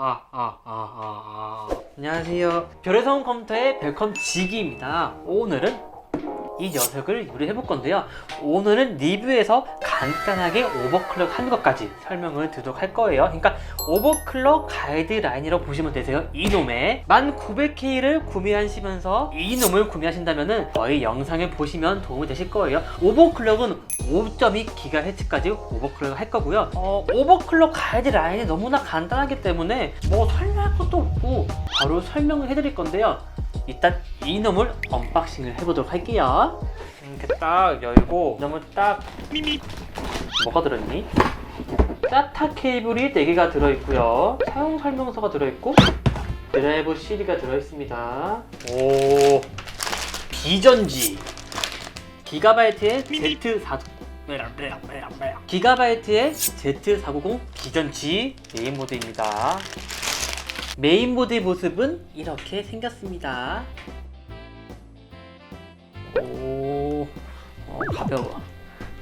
아, 아, 아, 아, 아. 안녕하세요. 별의성 컴퓨터의 벨컴 지기입니다. 오늘은 이 녀석을 요리해 볼 건데요. 오늘은 리뷰에서 간단하게 오버클럭 하는 것까지 설명을 드리도록 할 거예요. 그러니까 오버클럭 가이드라인이라고 보시면 되세요. 이놈의 1900K를 구매하시면서 이놈을 구매하신다면은 저희 영상을 보시면 도움이 되실 거예요. 오버클럭은 5.2GHz까지 오버클럭 할 거고요. 어, 오버클럭 가이드라인이 너무나 간단하기 때문에 뭐 설명할 것도 없고 바로 설명을 해드릴 건데요. 일단 이놈을 언박싱을 해보도록 할게요. 이렇게 딱 열고 이놈을 딱 뭐가 들었니? 사타 케이블이 4개가 들어있고요. 사용 설명서가 들어있고 드라이브 CD가 들어있습니다. 오 비전지 기가바이트의 Z4 기가바이트의 Z490 비전지 메인보드입니다. 메인보드의 모습은 이렇게 생겼습니다. 오, 어, 가벼워.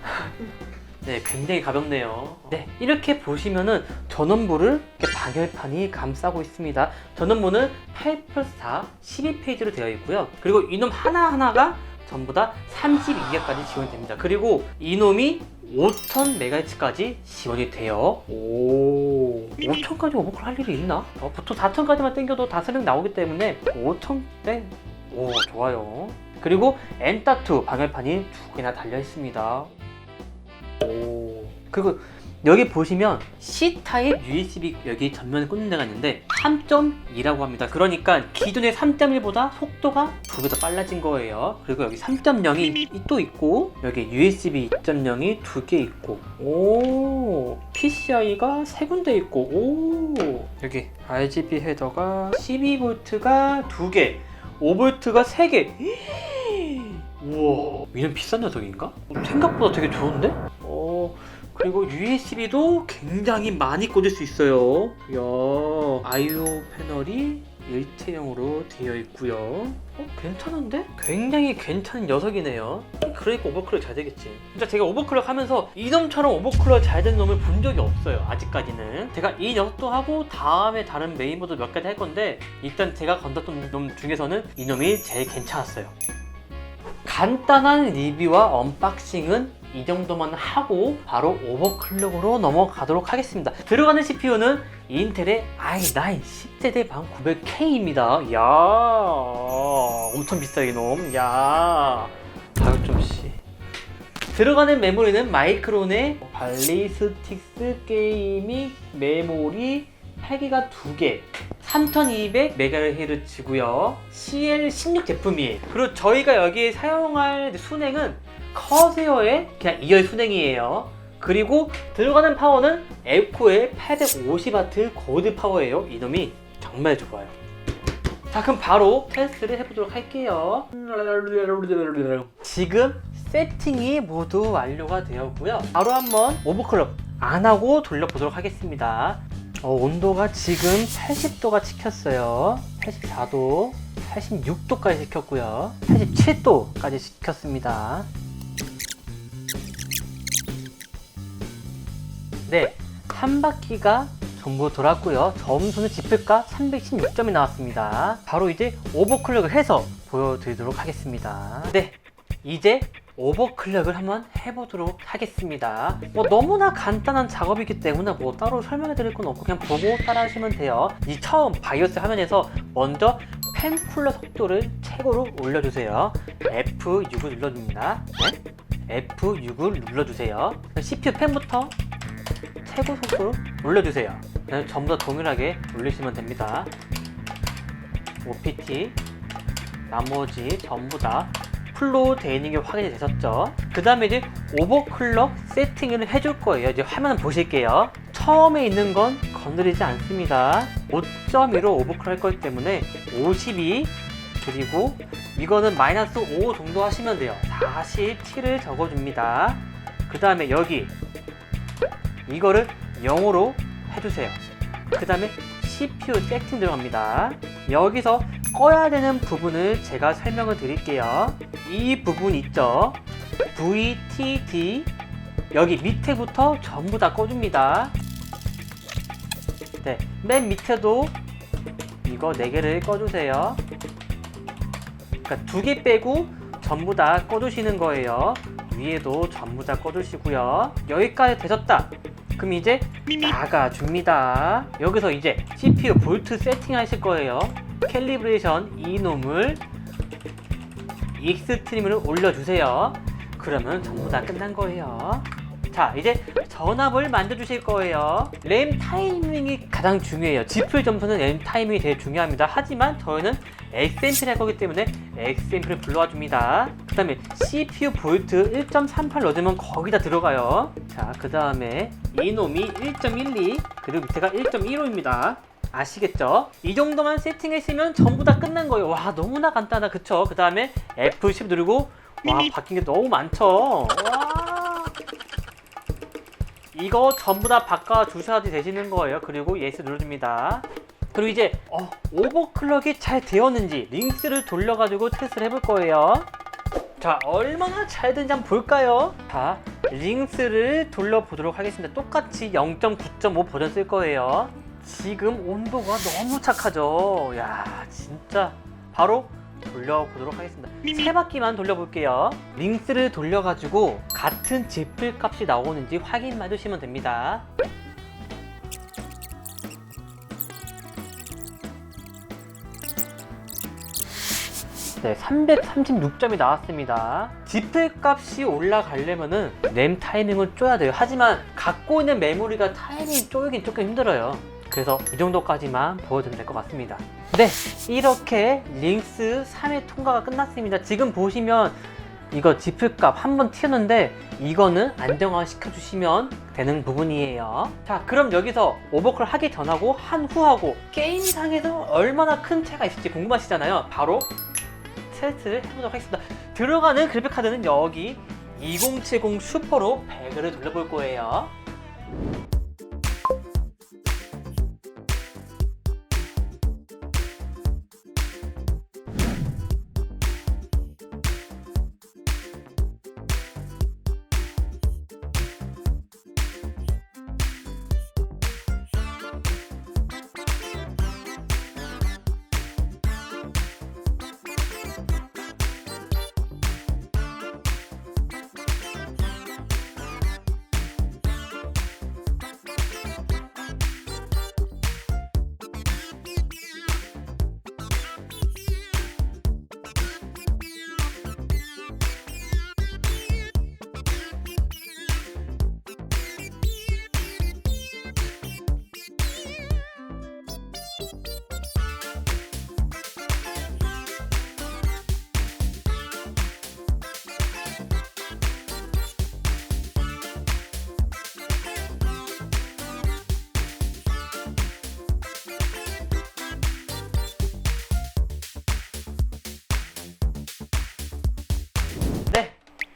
네, 굉장히 가볍네요. 네, 이렇게 보시면은 전원부를 이렇게 방열판이 감싸고 있습니다. 전원부는 8 플러스 4, 12페이지로 되어 있고요. 그리고 이놈 하나하나가 전부 다 32기가까지 지원이 됩니다. 그리고 이놈이 5000MHz까지 지원이 돼요. 오, 5000까지 오버클 할 일이 있나? 어, 보통 4000까지만 땡겨도 다 설명 나오기 때문에 5000, 네, 오, 좋아요. 그리고 엔따2 방열판이 두 개나 달려 있습니다. 오. 그리고 여기 보시면 C타입 USB 여기 전면에 꽂는 데가 있는데 3.2라고 합니다. 그러니까 기존의 3.1보다 속도가 두 배 더 빨라진 거예요. 그리고 여기 3.0이 또 있고 여기 USB 2.0이 두 개 있고 오 PCI가 세 군데 있고 오 여기 RGB 헤더가 12V가 두 개, 5V가 세 개. 우와 이런 비싼 녀석인가? 생각보다 되게 좋은데? 어 그리고 USB도 굉장히 많이 꽂을 수 있어요. 이야 IO 패널이 일체형으로 되어 있고요. 어 괜찮은데? 굉장히 괜찮은 녀석이네요. 그러니까 오버클럭 잘 되겠지. 진짜 제가 오버클럭 하면서 이놈처럼 오버클럭 잘된 놈을 본 적이 없어요 아직까지는. 제가 이 녀석도 하고 다음에 다른 메인보드 몇 가지 할 건데 일단 제가 건졌던 놈 중에서는 이놈이 제일 괜찮았어요. 간단한 리뷰와 언박싱은 이 정도만 하고 바로 오버클럭으로 넘어가도록 하겠습니다. 들어가는 CPU는 인텔의 i9 10세대 방 900K입니다. 야 엄청 비싸 이놈. 야 가격 좀 씨. 들어가는 메모리는 마이크론의 발리스틱스 게이밍 메모리 8기가 2개 3200MHz고요 CL16 제품이에요 그리고 저희가 여기 사용할 순행은 커세어의 그냥 2열 순행이에요. 그리고 들어가는 파워는 에코의 850W 고드 파워예요. 이놈이 정말 좋아요. 자 그럼 바로 테스트를 해보도록 할게요. 지금 세팅이 모두 완료가 되었고요. 바로 한번 오버클럭 안 하고 돌려보도록 하겠습니다. 어, 온도가 지금 80도가 찍혔어요. 84도 86도까지 찍혔고요. 87도까지 찍혔습니다 네, 한 바퀴가 전부 돌았고요. 점수는 지표가 316점이 나왔습니다. 바로 이제 오버클럭을 해서 보여드리도록 하겠습니다. 네, 이제 오버클럭을 한번 해보도록 하겠습니다. 뭐 너무나 간단한 작업이기 때문에 뭐 따로 설명해 드릴 건 없고 그냥 보고 따라 하시면 돼요. 이 처음 바이오스 화면에서 먼저 펜 쿨러 속도를 최고로 올려주세요. F6을 눌러줍니다. 네? F6을 눌러주세요. CPU 펜부터 최고 속도로 올려주세요. 전부 다 동일하게 올리시면 됩니다. OPT 나머지 전부 다 풀로 되어 있는 게 확인이 되셨죠? 그 다음에 이제 오버클럭 세팅을 해줄 거예요. 이제 화면 보실게요. 처음에 있는 건 건드리지 않습니다. 5.2로 오버클럭 할 거기 때문에 52 그리고 이거는 마이너스 5 정도 하시면 돼요. 47을 적어줍니다. 그 다음에 여기 이거를 0으로 해주세요. 그 다음에 CPU 세팅 들어갑니다. 여기서 꺼야 되는 부분을 제가 설명을 드릴게요. 이 부분 있죠? VTD 여기 밑에부터 전부 다 꺼줍니다. 네, 맨 밑에도 이거 4개를 꺼주세요. 그러니까 두개 빼고 전부 다 꺼주시는 거예요. 위에도 전부 다 꺼주시고요. 여기까지 되셨다. 그럼 이제 나가 줍니다. 여기서 이제 CPU 볼트 세팅하실 거예요. 캘리브레이션 이놈을 익스트림으로 올려주세요. 그러면 전부 다 끝난 거예요. 자, 이제 전압을 만들어 주실 거예요. 램 타이밍이 가장 중요해요. 지플 점수는 램 타이밍이 제일 중요합니다. 하지만 저희는 XMP를 할 거기 때문에 XMP를 불러와 줍니다. 그 다음에 CPU 볼트 1.38 넣어주면 거기다 들어가요. 자, 그 다음에 이놈이 1.12 그리고 밑에가 1.15입니다. 아시겠죠? 이 정도만 세팅했으면 전부 다 끝난 거예요. 와, 너무나 간단하다. 그쵸? 그 다음에 F10 누르고 와, 바뀐 게 너무 많죠? 와. 이거 전부 다 바꿔 주셔야 되시는 거예요. 그리고 예스 눌러줍니다. 그리고 이제 어, 오버클럭이 잘 되었는지 링스를 돌려가지고 테스트를 해볼 거예요. 자, 얼마나 잘 되는지 한번 볼까요? 자, 링스를 돌려보도록 하겠습니다. 똑같이 0.9.5 버전 쓸 거예요. 지금 온도가 너무 착하죠? 야, 진짜 바로 돌려보도록 하겠습니다. 세 바퀴만 돌려볼게요. 링스를 돌려가지고 같은 지플 값이 나오는지 확인만 해주시면 됩니다. 네, 336점이 나왔습니다. 지플 값이 올라가려면은 램 타이밍을 쪼야 돼요. 하지만 갖고 있는 메모리가 타이밍 쪼이긴 조금 힘들어요. 그래서 이 정도까지만 보여드리면 될 것 같습니다. 네, 이렇게 링스 3회 통과가 끝났습니다. 지금 보시면 이거 지플 값 한번 튀었는데 이거는 안정화 시켜주시면 되는 부분이에요. 자, 그럼 여기서 오버클 하기 전하고 한 후하고 게임상에서 얼마나 큰 차이가 있을지 궁금하시잖아요. 바로 테스트를 해보도록 하겠습니다. 들어가는 그래픽카드는 여기 2070 슈퍼로 배그를 돌려볼 거예요.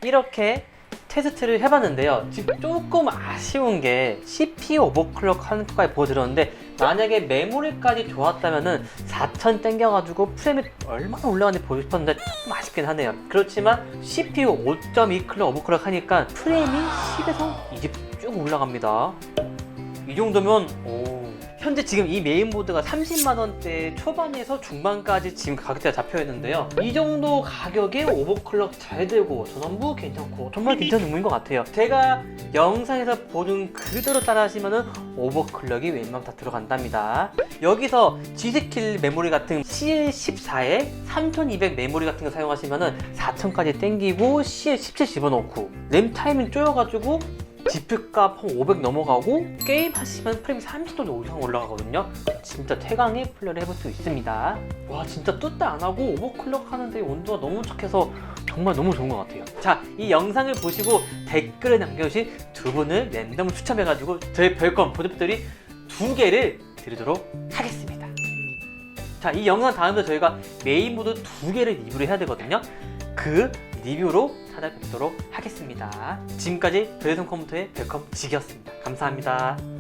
이렇게 테스트를 해봤는데요. 지금 조금 아쉬운 게 CPU 오버클럭 하는 것까지 보여드렸는데 만약에 메모리까지 좋았다면 은 4000 땡겨가지고 프레임이 얼마나 올라가는지 보고 싶었는데 조금 아쉽긴 하네요. 그렇지만 CPU 5.2 클럭 오버클럭 하니까 프레임이 10에서 20 쭉 올라갑니다. 이 정도면 오. 현재 지금 이 메인보드가 30만 원대 초반에서 중반까지 지금 가격대가 잡혀 있는데요. 이 정도 가격에 오버클럭 잘 되고 전원부 괜찮고 정말 괜찮은 놈인 것 같아요. 제가 영상에서 보는 그대로 따라 하시면은 오버클럭이 웬만하면 다 들어간답니다. 여기서 G스킬 메모리 같은 CL14에 3200 메모리 같은 거 사용하시면은 4000까지 땡기고 CL17 집어넣고 램 타이밍 쪼여가지고 지표값 한 500 넘어가고 게임 하시면 프레임이 30도 이상 올라가거든요. 진짜 최강의 플레이를 해볼 수 있습니다. 와 진짜 뚜따 안 하고 오버클럭 하는데 온도가 너무 착해서 정말 너무 좋은 것 같아요. 자 이 영상을 보시고 댓글을 남겨주신 두 분을 랜덤으로 추첨해가지고 저희 별건 보드들이 두 개를 드리도록 하겠습니다 자 이 영상 다음에 저희가 메인보드 두 개를 리뷰를 해야 되거든요 그 리뷰로 찾아뵙도록 하겠습니다. 지금까지 별성 컴퓨터의 별컴 지기였습니다. 감사합니다.